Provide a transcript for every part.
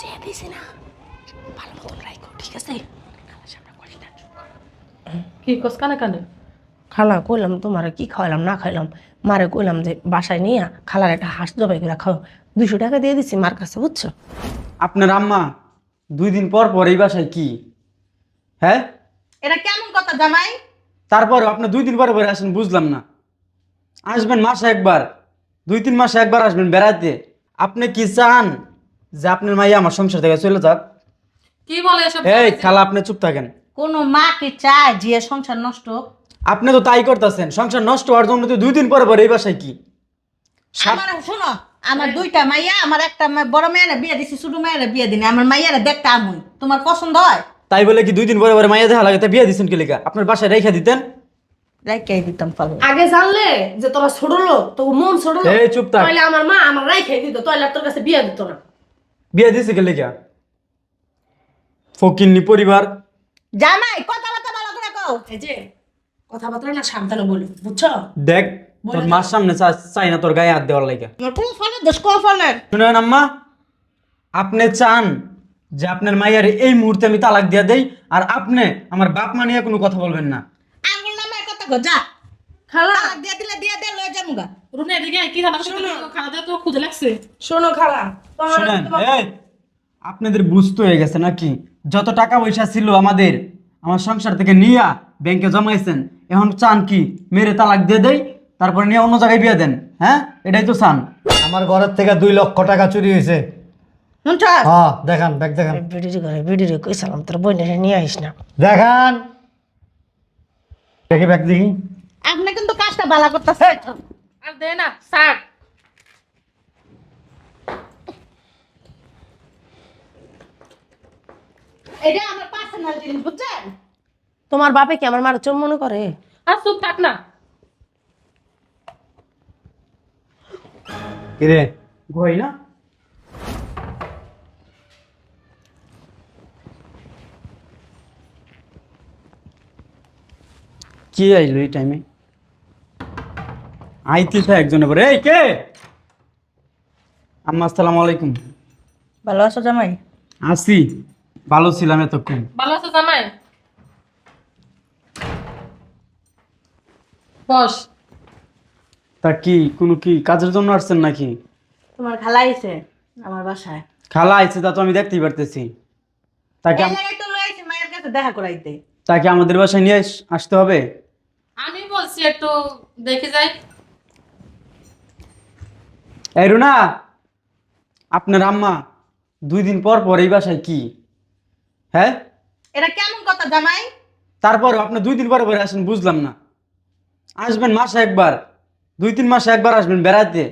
যে দিছি না ভালো মতন রাখো ঠিক আছে? আমার সামনে করিস না, কি কস কানে কানে? খালা কইলাম তোমার কি খাওয়ালাম না খাইলাম মারে কইলাম যে বাসায় নিয়ে খালার একটা হাঁস জবাই করে খাও। দুশো টাকা দিয়ে দিছি মার কাছে বুঝছ? আপনার আম্মা দুই দিন পর পর এই বাসায় কি? হ্যাঁ? এটা কেমন কথা জামাই? তারপরে আপনি দুই দিন পরে পরে আসেন বুঝলাম না। আসবেন মাসে একবার দুই তিন মাসে একবার আসবেন বেড়াতে আপনি কি চান? যে আপনার মাইয়া আমার সংসার থেকে চলে যাক। কি বলে এসব এই খালা আপনি চুপ থাকেন। কোনো মা কি চায় যে সংসার নষ্ট? হোক? আপনি তো তাই করতেছেন সংসার নষ্ট হওয়ার জন্য তো দুই দিন পরে পরে এই বাসায় কি? সাত- আমার শোনো আমার দুইটা মাইয়া আমার একটা মা- বড় মেয়েরা বিয়ে দিছি ছোট মেয়েরা বিয়ে দিনি আমার মাইয়ারা দেখতে আমুই। তোমার পছন্দ হয়? তাই বলে কি দুই দিন পরে পরে মাইয়া দেখা লাগে তা বিয়ে দিচ্ছেন কি লেখা আপনার বাসায় রেখে দিতেন? রাইকাই দিতাম পালো আগে জানলে যে তোরা ছোট লোক তো মন ছোট লোক এই চুপ থাক। তাহলে আমার মা আমার রাইখাই দিত তাহলে আর তোর কাছে বিয়ে দিত না। বিয়ে দিছে কে লেখা ফকিন্নি পরিবার। জামাই কথাবার্তা ভালো করে কও। এই যে কথাবার্তা না সাবধানে বলি বুঝছ? দেখ তোর মার সামনে চাই না তোর গায়ে হাত দেওয়ার লাগে কোন ফলে দেশ কোন ফলে শুনেন আম্মা আপনি চান যে আপনার মাইয়ার এই মুহূর্তে আমি তালাক দিয়ে দেই আর আপনি আমার বাপ মা নিয়ে কোনো কথা বলবেন না। আঙ্গুল নামে কথা কো যা। খালা। দিয়ে দিলে দিয়ে দে লয়ে যামুগা রুনে এদিকে কি খানা খানা দিয়ে তো খুদে লাগছে। শোনো খালা শুনেন এই আপনাদের বুঝতে হয়ে গেছে নাকি? যত টাকা পয়সা ছিল আমাদের আমার সংসার থেকে নিয়া ব্যাংকে জমাইছেন এখন চান কি? মেরে তালাক দিয়ে দেই তারপরে নিয়ে অন্য জায়গায় বিয়ে দেন হ্যাঁ? এটাই তো চান। আমার ঘরের থেকে দুই লক্ষ টাকা চুরি হয়েছে। হ্যাঁ দেখান ব্যাগ দেখান। বিডিরি কইছিলাম তোর বোনের নিয়ে আইস না। দেখান। দেখি ব্যাগ দেখি। আপনি কিন্তু কাজটা ভালো করতেছে আর দে না স্যার এটা আমার পার্সোনাল জিনিস বুঝছেন? তোমার বাপে কি আমার মার চোখ মনে করে? আর চুপ থাক না। কিরে গই না? কি আইলো এই টাইমে আইতিছে একজন এবার এই কে? আম্মা আসসালামু আলাইকুম। ভালো আছো জামাই? আসি ভালো ছিলাম এতক্ষণ। ভালো আছে জামাই? বস। তা কি কোনো কি কাজের জন্য আসছেন নাকি? তোমার খালা আইছে আমার বাসায়। খালা আইছে তা তো আমি দেখতেই পারতেছি। তাকে তো আইছে মায়ের কাছে দেখা করাইতে। তাকে আমাদের বাসায় নিয়ে আস- আসতে হবে? আমি বলছি একটু দেখে যাই। এই রুনা আপনার আম্মা দুই দিন পর পর এই বাসায় কি? হ্যাঁ? এটা কেমন কথা জামাই? তারপর আপনি দুই দিন পরে পরে আসেন বুঝলাম না। আসবেন মাসে একবার দুই তিন মাসে একবার আসবেন বেড়াতে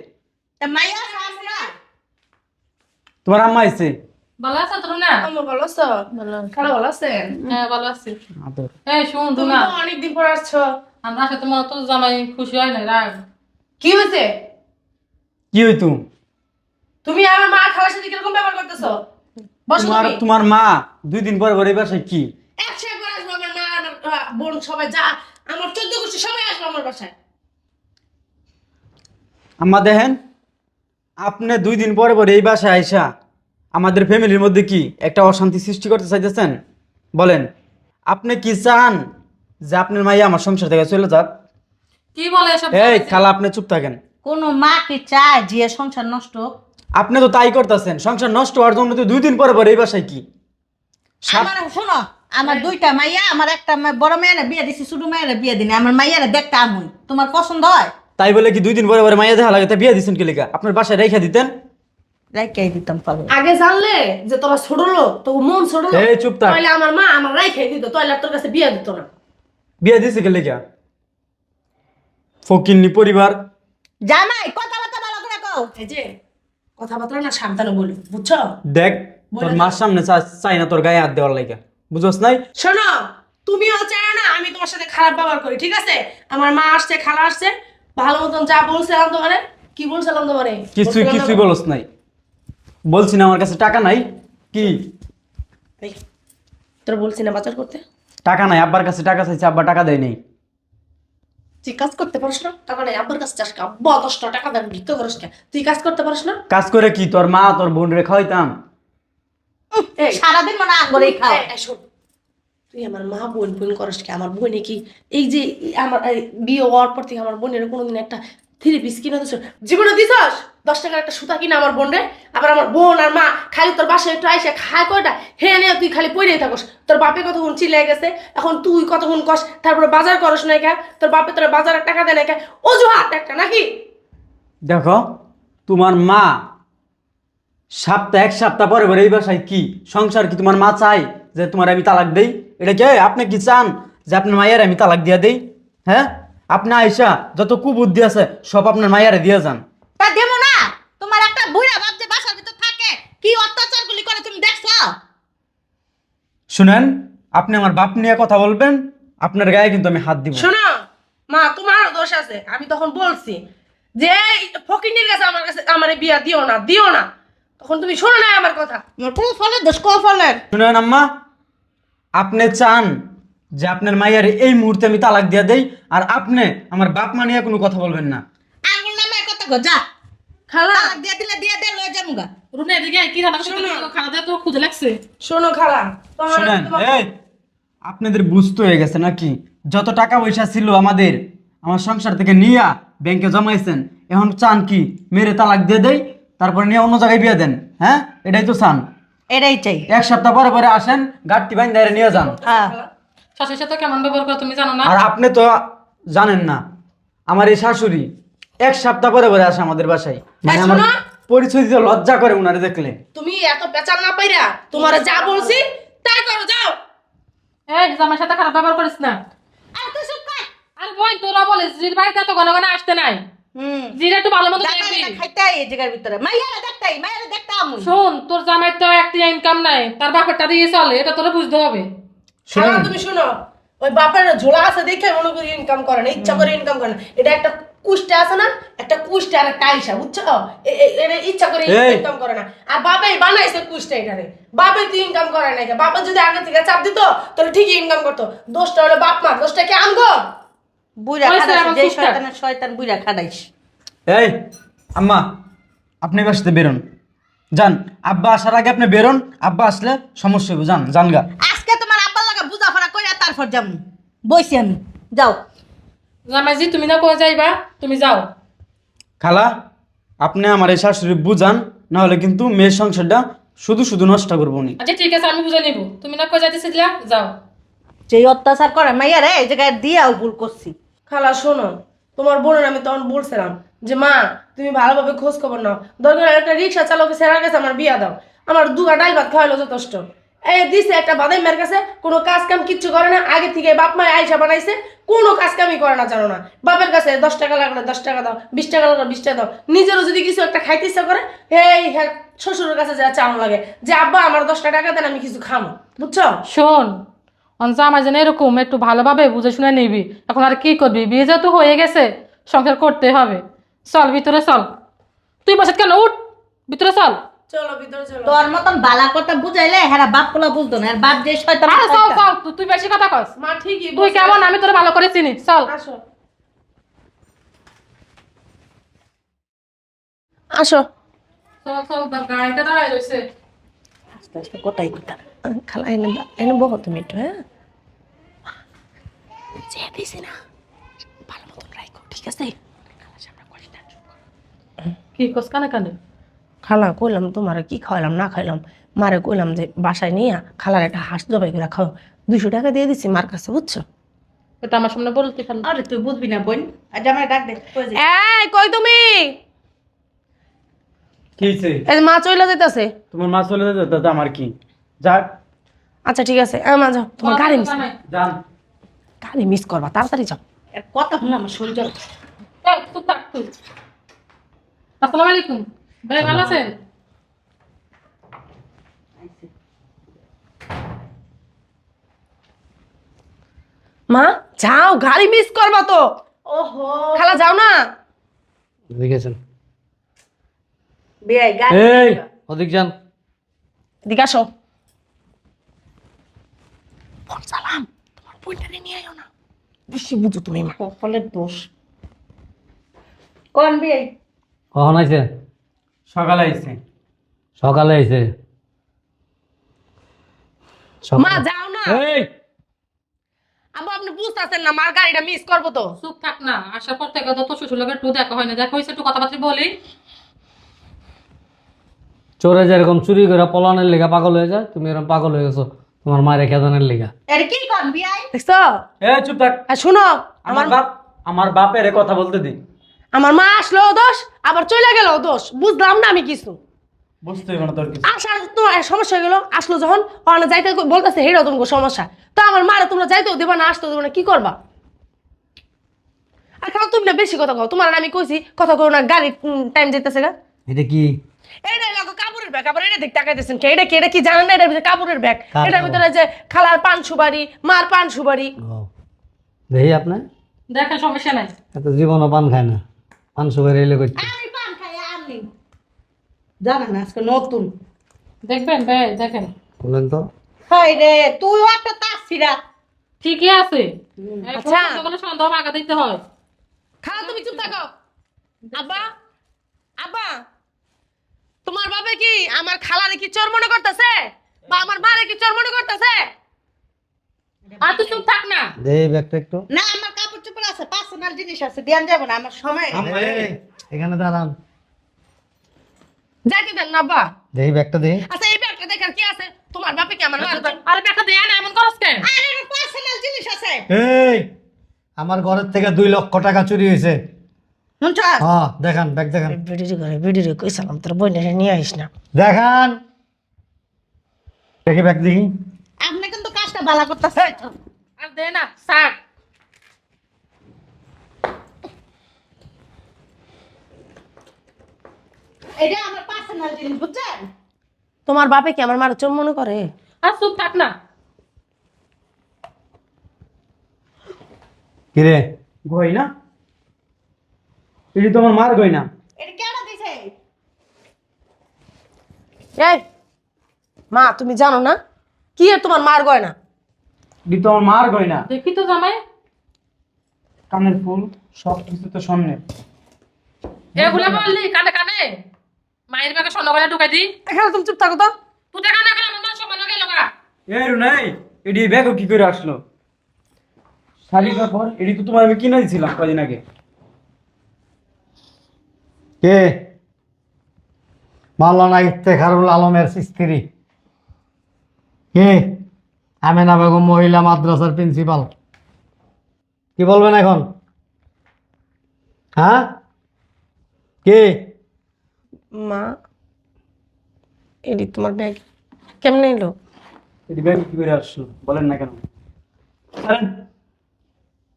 তা মাইয়া সামু না। তোমার আম্মা আইছে? ভালো আছে তো না আমার ভালো আছো? খালা ভালো আছেন? হ্যাঁ ভালো আছি। আদর। এই শুন তুমি অনেকদিন পর আসছো। আমরা সাথে মনে তো জামাই খুশি হয় না রাগ। কি হয়েছে? কি হইতো? তুমি আমার মা খালার সাথে কীরকম ব্যবহার করতেছো? বসো তোমার তুমি। তোমার মা দুই দিন পরে পরে এই বাসায় কি? একশো একবার আসব আমার মা আমার আহ, বোন সবাই যা আমার চোদ্দ গোষ্ঠী সবাই আসব আমার বাসায়। আম্মা দেখেন আপনি দুই দিন পরে পরে এই বাসায় আইসা আমাদের ফ্যামিলির মধ্যে কি একটা অশান্তি সৃষ্টি করতে চাইতেছেন? বলেন আপনি কি চান যে আপনার মাইয়া আমার সংসার থেকে চলে যাক? কি বলে এসব এই খালা আপনি চুপ থাকেন। কোনো মা কি চায় যে সংসার নষ্ট? হোক? আপনি তো তাই করতেছেন সংসার নষ্ট হওয়ার জন্য তো দুই দিন পরে পরে এই বাসায় কি? সাত- আমার শোনো আমার দুইটা মাইয়া আমার একটা মা- বড় মেয়েরা বিয়ে দিছি ছোট মেয়েরা বিয়ে দিনি আমার মাইয়ারা দেখতে আমুই। তোমার পছন্দ হয়? তাই বলে কি দুই দিন পরে পরে মাইয়া দেখা লাগে তা বিয়ে দিচ্ছেন কি লেখা আপনার বাসায় রেখে দিতেন? রাইকাই দিতাম পালো আগে জানলে যে তোরা ছোট লোক তো মন ছোট লোক এই চুপ থাক। তাহলে আমার মা আমার রাইখাই দিত তাহলে আর তোর কাছে বিয়ে দিত না। বিয়ে দিছে কি লেখা ফকিন্নি পরিবার জামাই কথাবার্তা ভালো করে কও এই যে কথাবার্তা না সাবধানে বলি বুঝছ? দেখ তোর মার সামনে চাই না তোর গায়ে হাত দেওয়ার লাগে বুঝছ নাই? শোনো তুমিও চাই না আমি তোমার সাথে খারাপ ব্যবহার করি ঠিক আছে? আমার মা আসছে খালা আসছে ভালো মতন যা বলছিলাম তোমারে কি বলছিলাম তোমারে? কিছুই কিছুই না? বলস নাই। বলছি না আমার কাছে টাকা নাই। কি? তোর বলছি না বাজার করতে? টাকা নাই আব্বার কাছে টাকা চাইছে আব্বা টাকা দেয় নেই। তুই কাজ করতে পারিস না? টাকা নেই আব্বার কাছে চাস আব্বা দশটা টাকা দেন ভিক্ষা করিস কে তুই কাজ করতে পারিস না? কাজ করে কি? তোর মা তোর বোন রে খাওয়াইতাম। এই সারাদিন মানে আঙ্গরেই খাও। এই, এই, শোন। তুই আমার মা বোন বোন করস কি? আমার বোনে কি? এই যে আমার এই বিয়ে হওয়ার পর থেকে আমার বোনের কোনোদিন একটা থ্রি পিস কিনে দিস জীবনে দিছস? দশ টাকার একটা সুতা কিনা আমার বোন রে আবার আমার বোন আর মা খালি তোর বাসায় একটু আইসা খায় কয়টা? হে নিয়ে তুই খালি পড়েই থাকস। তোর বাপে কতক্ষণ চিল্লে গেছে? এখন তুই কতক্ষণ কস? তারপরে বাজার করস না কে তোর বাপে তোর বাজারের টাকা দেয় না কে অজুহাত একটা নাকি? দেখো, তোমার মা সপ্তাহ এক সপ্তাহ পরে পরে এই বাসায় কি? সংসার কি তোমার মা চাই যে তোমার আমি তালাক দেই? এটা কি? আপনি কি চান যে আপনার মায়ের আমি তালাক দিয়ে দেই? হ্যাঁ? আপনি আইসা যত কুবুদ্ধি আছে সব আপনার মায়ের দিয়ে যান। তা দেবো না! তোমার একটা বুড়া বাপ যে বাসার ভিতর থাকে কি অত্যাচার গুলি করে তুমি দেখছ? শুনেন আপনি আমার বাপ নিয়ে কথা বলবেন আপনার গায়ে কিন্তু আমি হাত দিব। শোনো মা তোমারও দোষ আছে। আমি তখন বলছি যে ফকিনের কাছে আমার কাছে আমার বিয়া দিও না দিও না। তখন তুমি শোনো না আমার কথা। ফলের দোষ? কোন ফলের? শুনেন আম্মা আপনি চান যে আপনার মায়ের এই মুহূর্তে আমি তালাক দিয়ে দেই আর আপনি আমার বাপ মা নিয়ে কোনো কথা বলবেন না। আঙ্গুল নামে কথা গো যা। খালা। তালাক দিয়ে দিলে দিয়ে দে লয়ে যামুগা। রুনে এদিকে কি রান্না করছিস খানা দিয়ে তোর খুঁজে লাগছে। শোনো খালা শুনেন এই আপনাদের বুঝতে হয়ে গেছে নাকি? যত টাকা পয়সা ছিল আমাদের আমার সংসার থেকে নিয়া ব্যাংকে জমাইছেন এখন চান কি? মেরে তালাক দিয়ে দেই তারপরে নিয়ে অন্য জায়গায় বিয়ে দেন হ্যাঁ? এটাই তো চান। এটাই চাই। এক সপ্তাহ পরে পরে আসেন গাড়টি বাইন দাঁড়িয়ে নিয়ে যান। হ্যাঁ। শাশুর সাথে কেমন ব্যবহার করে তুমি জানো না? আর আপনি তো জানেন না আমার এই শাশুড়ি এক সপ্তাহ পরে পরে আসে আমাদের বাসায়। মানে আমার শোনো। পরিচয় দিতে লজ্জা করে উনারে দেখলে। তুমি এত পেঁচাল না পাইরা তোমার যা বলছি তাই করো যাও। এই জামার সাথে খারাপ ব্যবহার করিস না। আর তুই চুপ কর। আর বোন তোরা বলিস জির বাড়িতে এত ঘন ঘন আসতে নাই। হুম। জিরা একটু ভালো মতো দেখবি। এটা এই জায়গার ভিতরে। মাইয়ারে দেখতাই মাইয়ারে দেখতা আমুই শোন তোর জামাই তো একটা ইনকাম নাই তার বাপেরটা দিয়ে চলে এটা তোরা বুঝতে হবে। খালা তুমি শোনো ওই বাপের ঝোলা আছে দেখে মনে করি ইনকাম করে না ইচ্ছা করে ইনকাম করে না। এটা একটা কুষ্টা আছে না একটা কুষ্টা আর একটা আইসা বুঝছ? এটা ইচ্ছা করে ইনকাম করে না। আর বাপে বানাইছে কুষ্টা এটারে। বাপে তুই ইনকাম করে না বাপে যদি আগে থেকে চাপ দিত তাহলে ঠিকই ইনকাম করতো। দোষটা হলো বাপ মা দোষটা কি আমগো বুইরা। শয়তানের শয়তান খাড়াইছ এই আম্মা আপনি বাসাতে বেরোন। যান আব্বা আসার আগে আপনি বেরোন আব্বা আসলে সমস্যা হবে যান যান গা আজকে তোমার আব্বার লাগা বুঝাফাড়া কইরা তারপর যামু। বইছি আমি। যাও। জামাই জি তুমি না কোথায় যাইবা? তুমি যাও। খালা আপনি আমার এই শাশুড়ি বুঝান না হলে কিন্তু মেয়ের সংসারটা শুধু শুধু নষ্ট করব নি। আচ্ছা ঠিক আছে আমি বুঝে নিব। তুমি না কোথায় যাইতেছিলা যাও। যেই অত্যাচার করে মাইয়ারে এই জায়গায় দিয়াও ভুল করছি। খালা শোনো তোমার বোনের আমি তখন বলছিলাম যে মা তুমি ভালোভাবে খোঁজ খবর নাও। দরকার একটা রিক্সা চালকে সেরার কাছে আমার বিয়া দাও। আমার দুগা ডাল ভাত খাওয়াইলো যথেষ্ট। দিছে একটা বাদাই মেয়ের কাছে, কোনো কাজ কাম কিচ্ছু করে না, আগে থেকে বাপ মায় আইসা বানাইছে, কোনো কাজ কামই করে না জানো না। বাপের কাছে দশ টাকা লাগলে, দশ টাকা দাও, বিশ টাকা লাগলে, বিশ টাকা দাও। নিজেরও যদি কিছু একটা খাইতে ইচ্ছা করে এই হ্যাঁ শ্বশুরের কাছে যা চানো লাগে। যে আব্বা, আমার দশটা টাকা দেন, আমি কিছু খামো। বুঝছ? শোন অন জামাই যেন এরকম একটু ভালোভাবে বুঝে শুনে নিবি। এখন আর কি করবি? বিয়ে যেহেতু হয়ে গেছে, সংসার করতে হবে। চল, ভিতরে চল। তুই বসে কেন? উঠ, ভিতরে চল। চলো ভিতরে চলো। তোর মতন বালা কথা বুঝাইলে হ্যাঁ বাপ পোলা বুঝতো না আর বাপ যে শয়তান আরে চল চল তুই- তুই বেশি কথা কস। মা ঠিকই তুই কেমন? আমি তোর ভালো করে চিনি। চল। আসো। আসো। চল চল গাড়িটা দাঁড়ায় রয়েছে আস্তে আস্তে কোথায় কোথা খালা এনে এনে বহো তুমি একটু হ্যাঁ? যে দিছি না ভালো মতন রাখো ঠিক আছে? খালার সামনে করিস কি কস কানে কানে? খালা কইলাম তোমার কি খাওয়ালাম না খাইলাম মারে কইলাম যে বাসায় নিয়ে খালার একটা হাঁস জবাই করে খাও। দুশো টাকা দিয়ে দিছি মার কাছে বুঝছ? এটা আমার সামনে বলতে খালি আরে তুই বুঝবি না বোন। আজ আমার ডাক দে এই কই তুমি? কি এই মা চলে যেতেছে তোমার মা চলে তাতে আমার কি? যাক আচ্ছা ঠিক আছে। মা যাও তোমার গাড়ি মিস যান। গাড়ি মিস করবা তাড়াতাড়ি যাও। এর কথা শুনে আমার শরীর জ্বলে। এই, তুই থাক তুই। আসসালামু আলাইকুম। ভাই ভালো আছেন মা যাও গাড়ি মিস করবা তো। ওহো। খালা যাও না। দেখেছেন বিয়াই গাড়ি এই ওদিক যান। এদিকে আসো। ফোন চালাম তোমার বইটারে নিয়ে আয়ো না। বেশি বুঝো তুমি মা। কপালের দোষ। কোন বিয়াই কখন আইছে? সকালে আইছে। সকালে আইছে। মা যাও না। এই! আব্বা আপনি বুঝতেছেন না মার গাড়িটা মিস করব তো। চুপ থাক না আসার পর থেকে তো শ্বশুর লোকের একটু দেখা হয় না। দেখা হয়েছে একটু কথাবার্তা বলি। চোরে যেরকম চুরি করে পলানের লেগা পাগল হয়ে যায় তুমি এরকম পাগল হয়ে গেছো তোমার মায়ের খেদানের লেগা। এটা কি কর বিয়াই? দেখছ? এ চুপ থাক। আর শুনো আমার আমার বাপ আমার বাপের কথা বলতে দি আমার মা আসলো দোষ আবার চলে গেল দোষ। বুঝলাম না আমি কিছু। বুঝতে হবে তোর কিছু। আসার তো সমস্যা হয়ে গেল আসলো যখন যাইতে বলতেছে হেরো তোমাকে সমস্যা। তো আমার মারা তোমরা যাইতেও দেবা না আসতেও দেবা না কি করবা? আর খাও তুমি না বেশি কথা কও তোমার আর আমি কইছি কথা কও না গাড়ি টাইম যেতেছে গা। এটা কি? এটা লাগো কাপড়ের ব্যাগ আবার এটা দেখতে টাকাইতেছেন কে? এটা কি এটা কি জানেন না এটার ভিতরে কাপড়ের ব্যাগ? কার এটার ভিতরে যে খালার পান সুবারি মার পান সুবারি ও। দেখি আপনি দেখেন সমস্যা নাই। এত জীবনও পান খায় না। পান সুগার এলে করতে আমি পান খাই আমি। জানা না আজকে নতুন। দেখবেন ভাই দেখেন। বলেন তো। হাই রে তুইও একটা তাসিরা ঠিকই আছে। আচ্ছা। যখন সন্দেহ আগা দিতে হয়। খালা তুমি চুপ থাকো। আব্বা আব্বা তোমার বাবা কি আমার খালারে কি চোর মনে করতেছে? বা আমার মারে কি চোর মনে করতেছে? আর তুই চুপ থাক না। ব্যাগটা একটু। না আমার কাপড় চোপড় আছে পার্সোনাল জিনিস আছে যাব না আমার সময় এখানে দাঁড়ান। যাইতে দেন না দেখি ব্যাগটা আচ্ছা এই ব্যাগটা দেখার কি আছে? তোমার বাপে কি আমার আরে ব্যাটা দেয়া না এমন করস কেন? আরে পার্সোনাল জিনিস আছে। এই আমার ঘরের থেকে দুই লক্ষ টাকা চুরি হয়েছে। হ্যাঁ দেখান ব্যাগ কইছিলাম তোর নিয়ে আইস না। দেখান। দেখি ব্যাগ দেখি। আপনি ভালো করতেছে। আর দে না এটা আমার পার্সোনাল জিনিস বুঝছেন? তোমার বাপে কি আমার মার চোর মনে করে? আর চুপ থাক না। কিরে? গয়না এটি তো আমার মার গয়না এটা কেন দিছে? এই মা তুমি জানো না? কি তোমার মার গয়না? এটি তো আমার মার গয়না। দেখি তো জামাই। কানের ফুল সব কিছু তো স্বর্ণের এগুলা বললি কানে কানে। মায়ের ব্যাগে স্বর্ণ করে ঢুকাই দি। এখানে তুমি চুপ থাকো তো। তুই দেখা না গেলে আমার মান সম্মান গেল গা। এই রুনাই এটি ব্যাগও কি করে আসলো। শাড়ি কাপড় এটি তো তোমার আমি কিনে দিয়েছিলাম কদিন আগে। কে? মাওলানা ইফতেখারুল আলমের স্ত্রী। কে? আমেনা বেগম মহিলা মাদ্রাসার প্রিন্সিপাল। কি বলবেন এখন? হ্যাঁ? কে? মা এডি তোমার ব্যাগ কেমনে এলো? এটি ব্যাগ কি করে আসলো? বলেন না কেন। ছাড়েন।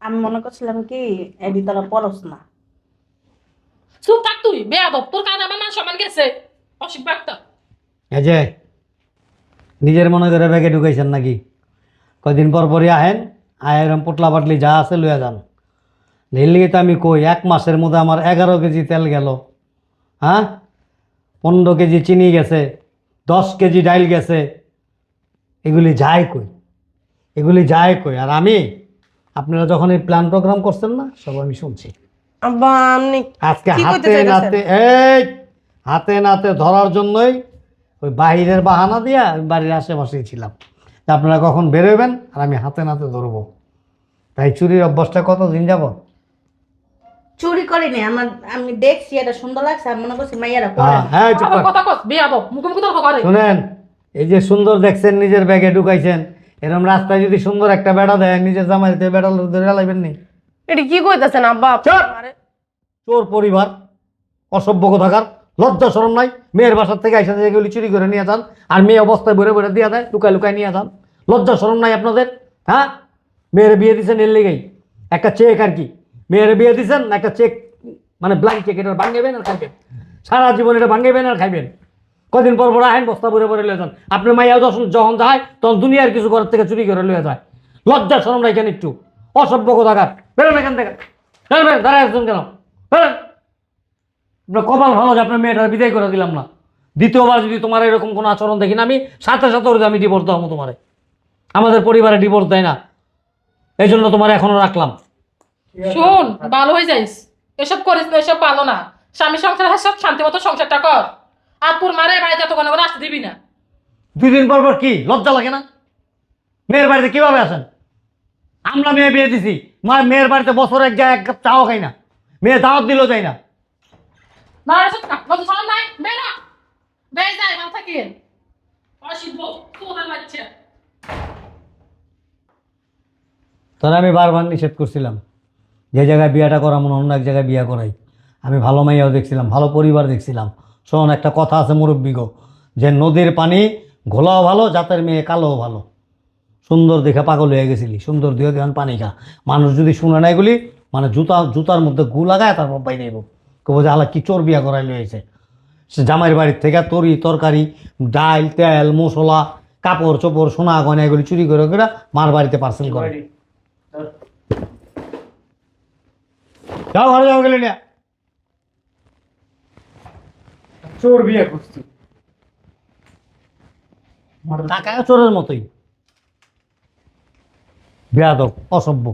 আমি মনে করছিলাম কি এডি তোরা পরস না। চুপ থাক তুই বেয়াদব। তোর কারণে আমার মান সম্মান গেছে। অসিক বার্তা এই যে নিজের মনে করে ব্যাগে ঢুকাইছেন নাকি? কয়দিন পর পরই আহেন আয় এরম পোটলা পাটলি যা আছে লইয়া যান। লেগে তো আমি কই এক মাসের মধ্যে আমার এগারো কেজি তেল গেল। হ্যাঁ? পনেরো কেজি চিনি গেছে দশ কেজি ডাইল গেছে। এগুলি যায় কই? এগুলি যায় কই? আর আমি আপনারা যখন এই প্ল্যান প্রোগ্রাম করছেন না সব আমি শুনছি। আজকে হাতে নাতে এই হাতে নাতে ধরার জন্যই ওই বাহিরের বাহানা দিয়া আমি বাড়ির আশেপাশেই ছিলাম। তা আপনারা কখন বেরোবেন আর আমি হাতে নাতে ধরবো। তাই চুরির অভ্যাসটা কত দিন যাব চুরি করিনি আমার আমি দেখছি এটা সুন্দর লাগছে আমি মনে করছি মাইয়ারা করে হ্যাঁ হ্যাঁ চুপ কর। কথা কস বেয়াদব মুখে মুখে তর্ক করে শুনেন এই যে সুন্দর দেখছেন নিজের ব্যাগে ঢুকাইছেন এরকম রাস্তায় যদি সুন্দর একটা বেড়া দেয় নিজের জামাইতে বেড়া ধরে লাইবেন নি? এডি কি কইতাছেন আব্বা? চুপ! চোর পরিবার অসভ্য থাকার লজ্জা শরম নাই। মেয়ের বাসার থেকে আইসা যেগুলি চুরি করে নিয়ে যান, আর মেয়ে অবস্থায় ভরে ভরে দিয়ে দেয়, লুকায় লুকায় নিয়ে যান। লজ্জা শরম নাই আপনাদের? হ্যাঁ? মেয়ের বিয়ে দিচ্ছেন এর লেগেই। একটা চেক আর কি। মেয়ের বিয়ে দিচ্ছেন একটা চেক মানে ব্ল্যাঙ্ক চেক এটা ভাঙাবেন আর খাইবেন। সারা জীবন এটা ভাঙাবেন আর খাইবেন। কদিন পর পর আহেন, বস্তা ভরে ভরে লয়ে যান। আপনার মাইয়া যখন যখন যায়, তখন দুনিয়ার কিছু ঘরের থেকে চুরি করে লয়ে যায়। লজ্জা নাই কেন একটু। অসভ্য কোথাকার। বেরোন এখান থেকে। বেরোবেন, দাঁড়ায় আসছেন কেন? বেরোন। আপনার কপাল ভালো যে আপনার মেয়েটা বিদায় করে দিলাম না। দ্বিতীয়বার যদি তোমার এরকম কোনো আচরণ দেখি না আমি সাথে সাথে ওর আমি ডিভোর্স দেবো তোমারে। আমাদের পরিবারে ডিভোর্স দেয় না। এই জন্য তোমার এখনও রাখলাম। শোন ভালো হয়ে যাইস। এসব করিস না এসব ভালো না। স্বামী সংসার হাসব শান্তি মতো সংসারটা কর। আর মারে বাড়িতে এত কোনো আসতে দিবি না। দুই দিন পর পর কি? লজ্জা লাগে না? মেয়ের বাড়িতে কীভাবে আসেন? আমরা মেয়ে বিয়ে দিছি। মা মেয়ের বাড়িতে বছর এক যায় এক কাপ চাও খাই না। মেয়ে দাওয়াত দিলেও যাই না। তাহলে আমি বারবার নিষেধ করছিলাম। যে জায়গায় বিয়েটা করা মনে অন্য এক জায়গায় বিয়ে করাই। আমি ভালো মাইয়াও দেখছিলাম ভালো পরিবার দেখছিলাম। শোন একটা কথা আছে মুরব্বিগো যে নদীর পানি ঘোলাও ভালো জাতের মেয়ে কালোও ভালো। সুন্দর দেখে পাগল হয়ে গেছিলি সুন্দর দিয়ে দেওয়ান পানি খা। মানুষ যদি শুনে না এগুলি মানে জুতা জুতার মধ্যে গু লাগায় তারপর পাই কেবল যে আলা কি চোর বিয়া করাই লয়েছে সে জামাইয়ের বাড়ির থেকে তরি তরকারি ডাল তেল মশলা কাপড় চোপড় সোনা গয়না এগুলি চুরি করে করে মার বাড়িতে পার্সেল করে। যাও ঘরে যাও গেলে না চোর বিয়ে করছি। টাকা চোরের মতোই। বেয়াদব অসভ্য।